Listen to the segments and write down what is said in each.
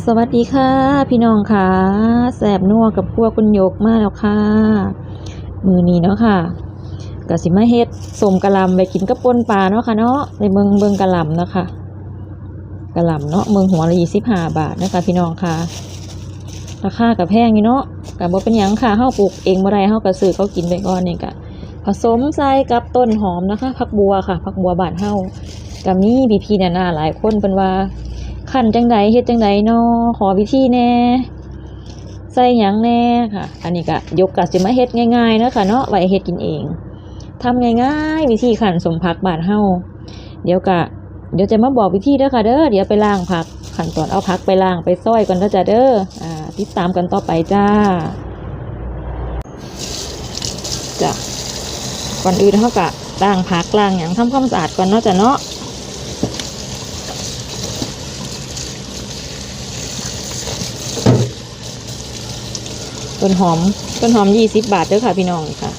สวัสดีค่ะ พี่น้องค่ะแสบนัวกับพวกคุณยกมากแล้วค่ะ มือนี้เนาะค่ะกะสิมาเฮ็ดสมกะลำไปกินกับป่นปลาเนาะค่ะเนาะในเมืองเมืองกะลำเนาะค่ะกะลำเนาะเมืองหัวละยี่สิบห้าบาทนะคะพี่น้องค่ะราคากับแพงอยู่เนาะกับบ่เป็นหยังค่ะเฮาปลูกเองบ่ได้เฮาก็ซื้อเขากินไปก่อนนี่ก็ผสมใส่กับต้นหอมนะคะผักบัวค่ะผักบัวบานเฮาก็มีพี่ๆนานาหลายคนเพิ่นว่า ขันจังใดเฮ็ดจังใดเนาะขอวิธีแน่ใส่หยังแน่ค่ะ อันนี้ก็ยกกะสิมาเฮ็ดง่ายๆเนาะค่ะเนาะไว้เฮ็ดกินเองทำง่ายๆวิธีขันสมผักบาดเฮาเดี๋ยวกะเดี๋ยวจะมาบอกวิธีเด้อค่ะเด้อเดี๋ยวไปล้างผักขั้นตอนเอาผักไปล้างไปซอยก่อนเด้อจ้ะเด้ออ่าติดตามกันต่อไปจ้าจ้ะก่อนอื่นเฮากะล้างผักล้างหยังทำความสะอาดก่อนเนาะจ้ะเนาะ ต้นหอมต้นหอมยี่สิบบาทเด้อค่ะพี่น้องค่ะ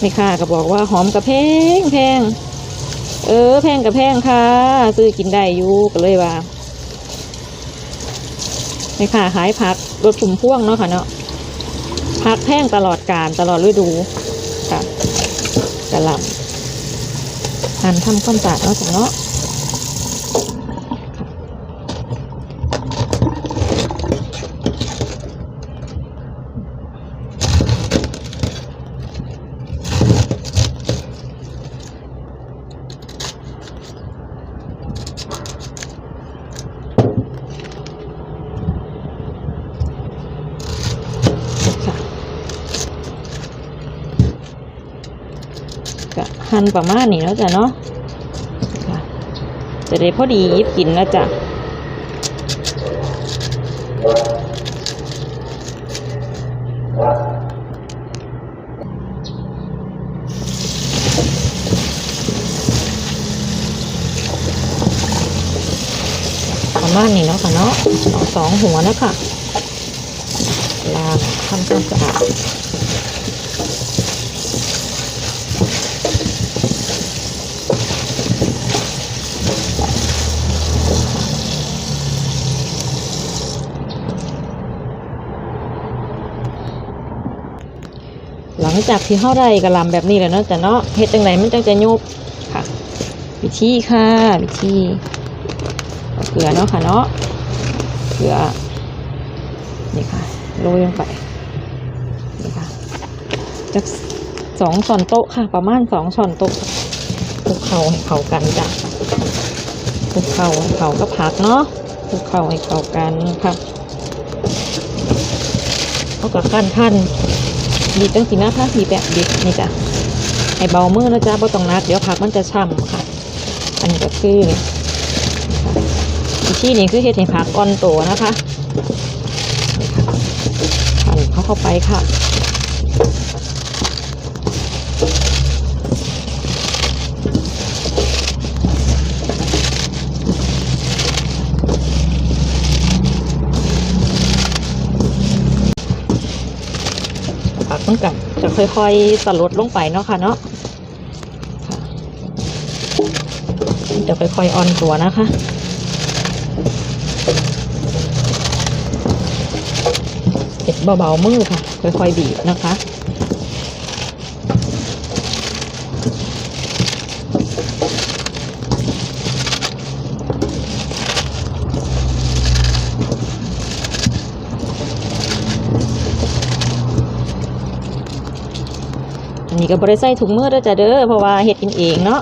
แม่ค้าก็บอกว่าหอมกับแพงแพงเออแพงกับแพงค่ะซื้อกินได้อยู่ก็เลยว่าแม่ค้าขายผักรถถุมพ่วงเนาะค่ะเนาะผักแพงตลอดกาลตลอดฤดูค่ะกระหลำหั่นทำความสะอาดเนาะเนาะก็ หั่นประมาณนี้แล้วจ้ะเนาะจะได้พอดียิบกินแล้วจ้ะประมาณนี้เนาะค่ะเนาะสองหัวนะค่ะล้างทำความสะอาด หลังจากที่เข้าได้กระลำแบบนี้แล้วเนาะแต่เนาะเฮ็ดจังไรมันจังจะยุบค่ะ วิธีค่ะ วิธีเอาเกลือเนาะค่ะเนาะเกลือนี่ค่ะโรยลงไปนี่ค่ะจากสองช้อนโต๊ะค่ะ ประมาณสองช้อนโต๊ะคลุกเคล้าให้เข้ากันจ้ะคลุกเคล้าให้เข้ากับผักเนาะคลุกเคล้าให้เข้ากันค่ะเอากับขั้นขั้น บีบตั้งสีหน้าค่ะบีบแบบบีบนี่จ้ะให้เบามือนะจ๊ะบ่ต้องนักเดี๋ยวผักมันจะช่ำค่ะ อันนี้ก็คือนี่ค่ะวิธีนี้คือเฮ็ดให้ผักอ่อนโตนะคะหั่นเข้าเข้าไปค่ะ ผักต้องกันจะค่อยๆสลดลงไปเนาะค่ะเนาะจะค่อยๆอ่อนตัวนะคะเผ็ดเบาๆมือค่ะ ค่อยๆบีบนะคะ นี้ก็บริใส่ถุงมือแล้วจ้ะเด้อเพราะว่าเฮ็ดกินเองเนาะ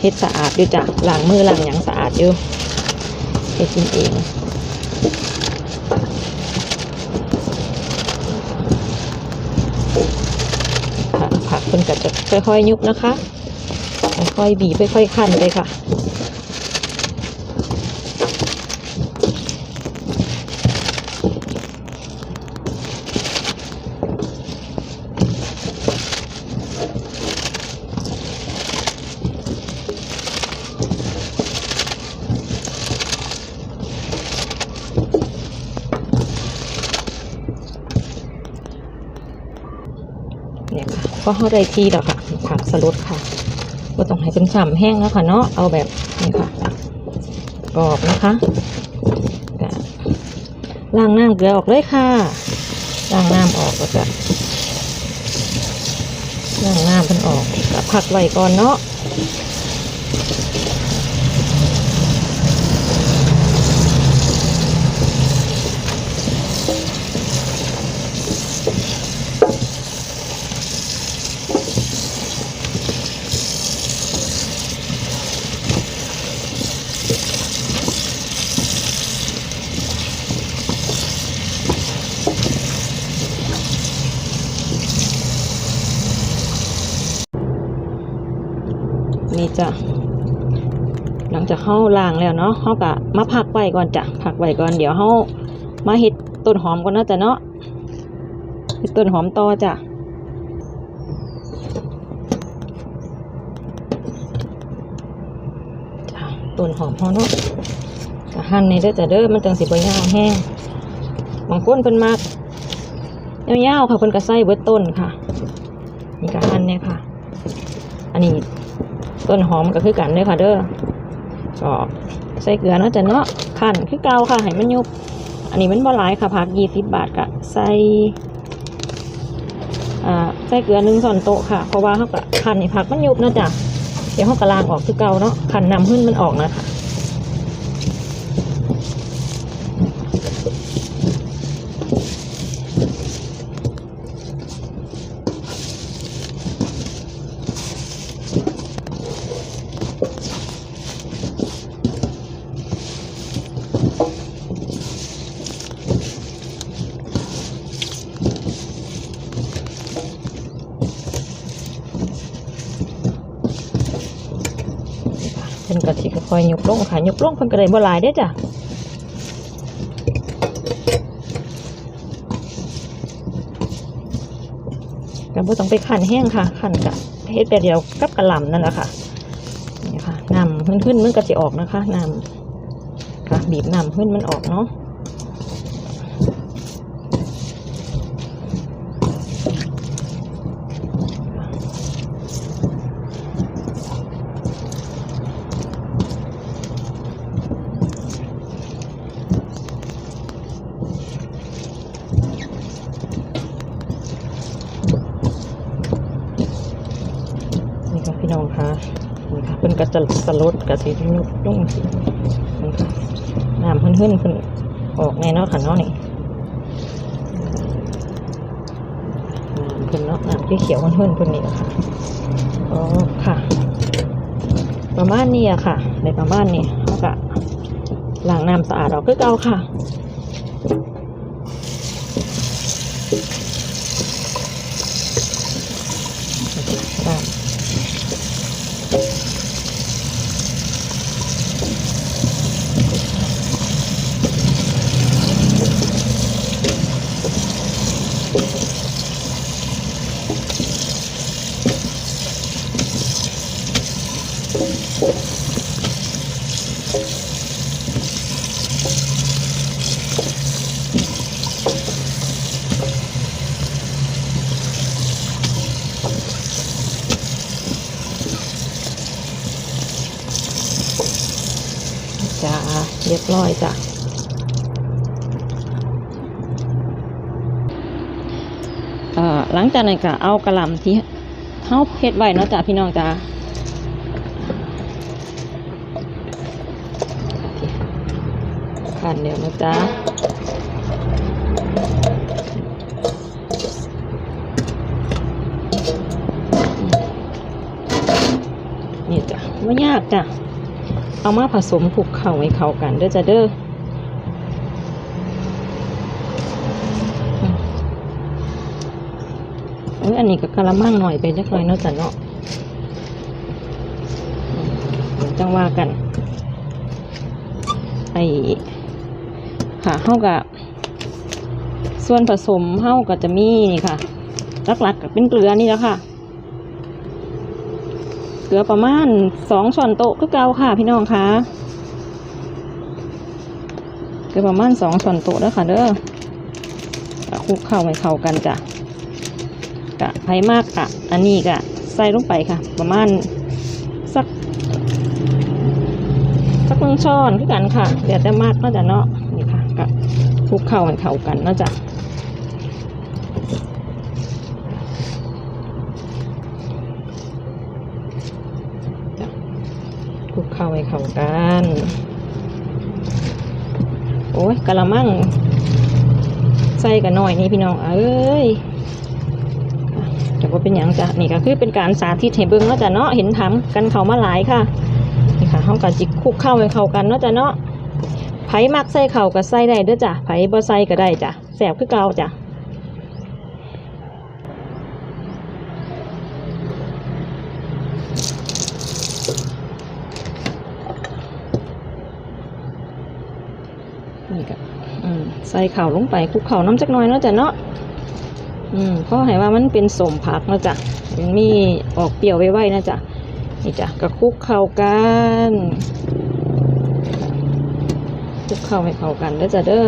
เฮ็ดสะอาดอยู่จ้ะล้างมือล้างหยังสะอาดอยู่เฮ็ดกินเองค่ะผักคนก็จะค่อยๆยุบนะคะค่อยๆบีบค่อยๆคั่นเลยค่ะ ก็เข้าได้ที่แล้วค่ะผักสลดค่ะก็ต้องให้เป็นฉ่ำแห้งแล้วค่ะเนาะเอาแบบนี้ค่ะกรอบนะคะล้างน้ำเกลือออกเลยค่ะล้างน้ำออกก็จะล้างน้ำมันออกกับผักไว้ก่อนเนาะ เขาล้างแล้วเนาะเขาก็มาพักไว้ก่อนจ้ะพักไว้ก่อนเดี๋ยวเขามาเฮ็ดต้นหอมก่อนนะจ้ะเนาะเฮ็ดต้นหอมต่อจ้ะต้นหอมเขาเนาะก็หั่นในเด้อจ้ะเด้อมันจังสิบ่ยาวแห้งบางคนเพิ่นมักยาวๆค่ะเพิ่นก็ใส่เบิดต้นค่ะนี่ก็หั่นเนี่ยค่ะ อันนี้ต้นหอมก็คือกันเด้อค่ะเด้อ ก็ใส่เกลือเนาะจ้ะเนาะขั้นคือเกาค่ะให้มันยุบ อันนี้มันบ่หลายค่ะผักยี่สิบบาทก็ใส่อ่าใส่เกลือหนึ่งส่วนโต๊ะค่ะ เพราะว่าเขาก็ขั้นในผักมันยุบเนาะจ้ะ เดี๋ยวเขาก็ล้างออกคือเกาเนาะขั้นนำขึ้นมันออกนะค่ะเพิ่นก็ หยกลงค่ะหยกลงเพิ่นก็ได้บ่หลายเด้อจ้ะก็บ่ต้องไปขันแห้งค่ะขันกะเฮ็ดแต่เดียวกับกระหล่ำนั่นแหละค่ะนี่ค่ะน้ำขึ้นๆมันก็จะออกนะคะน้ำค่ะบีบน้ำขึ้นมันออกเนาะ น้องค่ะนี่ค่ะเพิ่นก็จะสลดกับสียุบลงสินี่ค่ะน้ำเพิ่นเพิ่นเพิ่นออกแน่นาะค่ะเนาะนี่เพิ่นเนาะน้ำที่เขียวเพิ่นเพิ่นเพิ่นนี่แหละค่ะอ๋อค่ะ ประมาณนี้อะค่ะในประมาณนี้ก็ล้างน้ำสะอาดออกคือเก่าค่ะ บร้อยจ้ะเอ่อหลังจากนั้นก็เอากระหล่ำที่เฮาเฮ็ดไว้เนาะจ้ะพี่น้องจ้าขันเดียวนะจ๊ะนี่จ้ะไม่ยากจ้ะ เอามาผสมผูกเข่าให้เข้ากันเด้อจ้ะเด้ออืมเอ้ยอันนี้ก็กระมังหน่อยไปจักหน่อยเนาะจ้ะเนาะเดี๋ยวจังว่ากัน ไอ้ค่ะเฮากับส่วนผสมเฮาก็จะมีนี่ค่ะหลักๆก็เป็นเกลือนี่แล้วค่ะ ลือประมาณสองช้อนโต๊ะคือเก่าค่ะพี่น้องคะเกลือประมาณสองช้อนโต๊ะเด้อค่ะเด้อคลุกเข้าให้เข้ากันจ้ะกะไผมากกะอันนี้กะใส่ลงไปค่ะ ประมาณสักสักครึ่งช้อนคือกันค่ะเดี๋ยวแต่มากเนาะจ้ะเนาะนี่ค่ะกับคลุกเข้าให้เข้ากันเนาะจ้ะจ้ะคลุก เข้ากัน โอ้ยกะละมังใส่กันหน่อยนี่พี่น้องเอ้ยอะแต่ว่าเป็นอย่างจ้ะนี่ก็คือเป็นการสาธิตให้เบิ่งเนาะจ้ะเนาะเห็นทำกันเขามาหลายค่ะนี่ค่ะเฮาก็จิกคุกเข้าให้เข้ากันเนาะจ้ะเนาะไผ่มักใส่เข่าก็ใส่ได้เด้อจ้ะไผ่บ่ใส่ก็ได้จ้ะแซ่บคือเกาจ้ะ นี่ก็ใส่ข่าลงไปคลุกเข่าน้ำจักน่อยเนาะจ้ะเนาะอืมเพราะให้ว่ามันเป็นสมผักเนาะจ้ะยังมีออกเปรี้ยวไว้ๆนะจ้ะนี่จ้ะก็คลุกเข้ากันคลุกเข้าให้เข้ากันเด้อจ้ะเด้อ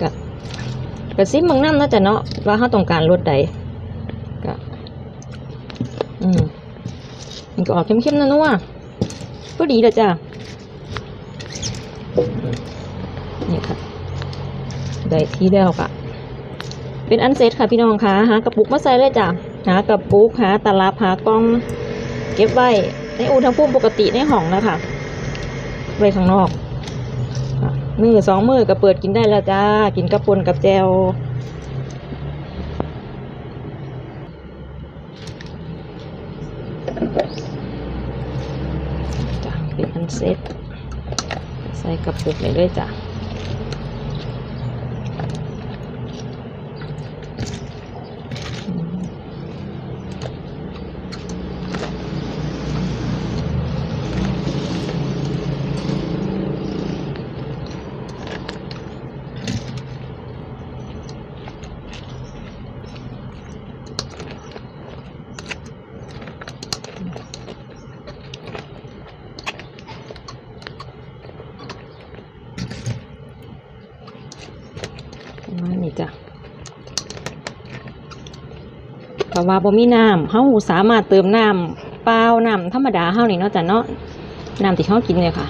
ก็ก็ซิมเมืองน้ำเนาะจ้ะเนาะว่าเขาต้องการรสใดก็อืม มันก็ออกเข้มๆนะนัวก็ดีเด้อจ้ะนี่ค่ะ ได้ที่แล้วค่ะ เป็นอันเซ็ตค่ะพี่น้องคะหากระปุกมาใส่เลยจ้ะ หากระปุกหาตลับหากล้อง เก็บไว้ในอุณหภูมิปกติในห้องนะคะไว้ข้างนอกมือสองมือก็เปิดกินได้แล้วจ้า กินกระปุนกับแจวจ้ะ เซ็ตใส่กระปุกเลยด้วยจ้ะ ว่าบ่มีน้ำเฮาสามารถเติมน้ำเปล่าน้ำธรรมดาเฮานี่เนาะจ้ะเนาะน้ำที่เฮากินเนี่ยค่ะ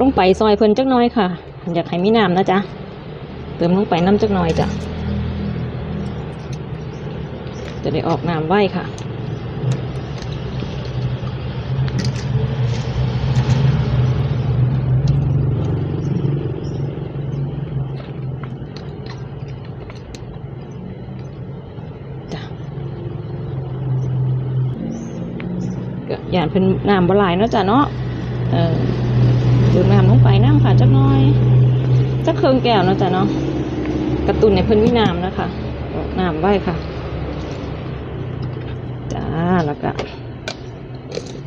ลงไปซอยเพิ่นจักน้อยค่ะ อยากให้มีน้ำนะจ๊ะเติมลงไปน้ำจักน้อยจ้ะจะได้ออกน้ำไว้ค่ะ ก็อย่านเป็นน้ำบหลายเนาะจ้ะเนาะเออดื่มน้ำลงไปน้ำค่ะจักน้อยจักเครื่องแก้วเนาะจ้ะเนาะกระตุนในเพิ่นวิน้ำนะคะน้ำไว้ค่ะจ้าแล้วก็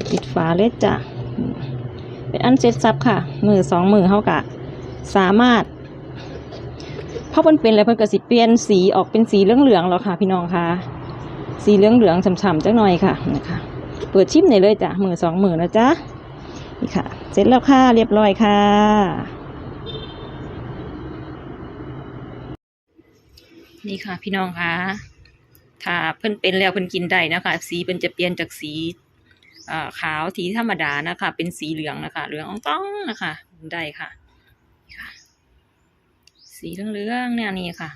ปิดฝาเลยจ้ะเป็นอันเสร็จสับค่ะ มือสองมือเขากะสามารถเพราะมันเป็นแล้วเพิ่นก็สิเปลี่ยนสีออกเป็นสีเหลืองๆแล้วค่ะ พี่น้องค่ะ สีเหลืองๆฉ่ำๆจักหน่อยค่ะนะคะ เปิดชิมได้เลยจ้ะมือสองมือนะจ๊ะนี่ค่ะ เสร็จแล้วค่ะเรียบร้อยค่ะ นี่ค่ะพี่น้องค่ะถ้าเพิ่นเป็นแล้วเพิ่นกินได้นะคะ สีเพิ่นจะเปลี่ยนจากสีขาวทีธรรมดานะคะ เป็นสีเหลืองนะคะ เหลืองอ่องต้องนะคะได้ค่ะนี่ค่ะสีเหลืองๆแนวนี้ค่ะ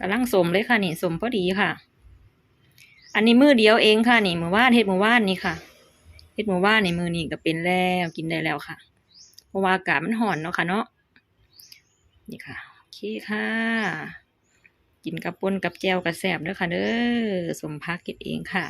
กำลังสมเลยค่ะนี่สมพอดีค่ะ อันนี้มือเดียวเองค่ะ นี่มือว่านเห็ดมือว่านนี่ค่ะเห็ดมือว่านในมือนี่ก็เป็นแล้วกินได้แล้วค่ะ เพราะว่าอากาศมันห่อนเนาะค่ะเนาะนี่ค่ะโอเคค่ะ กินกับปนกับแจวกับแสบด้วยค่ะเด้อสมพักกินเองค่ะ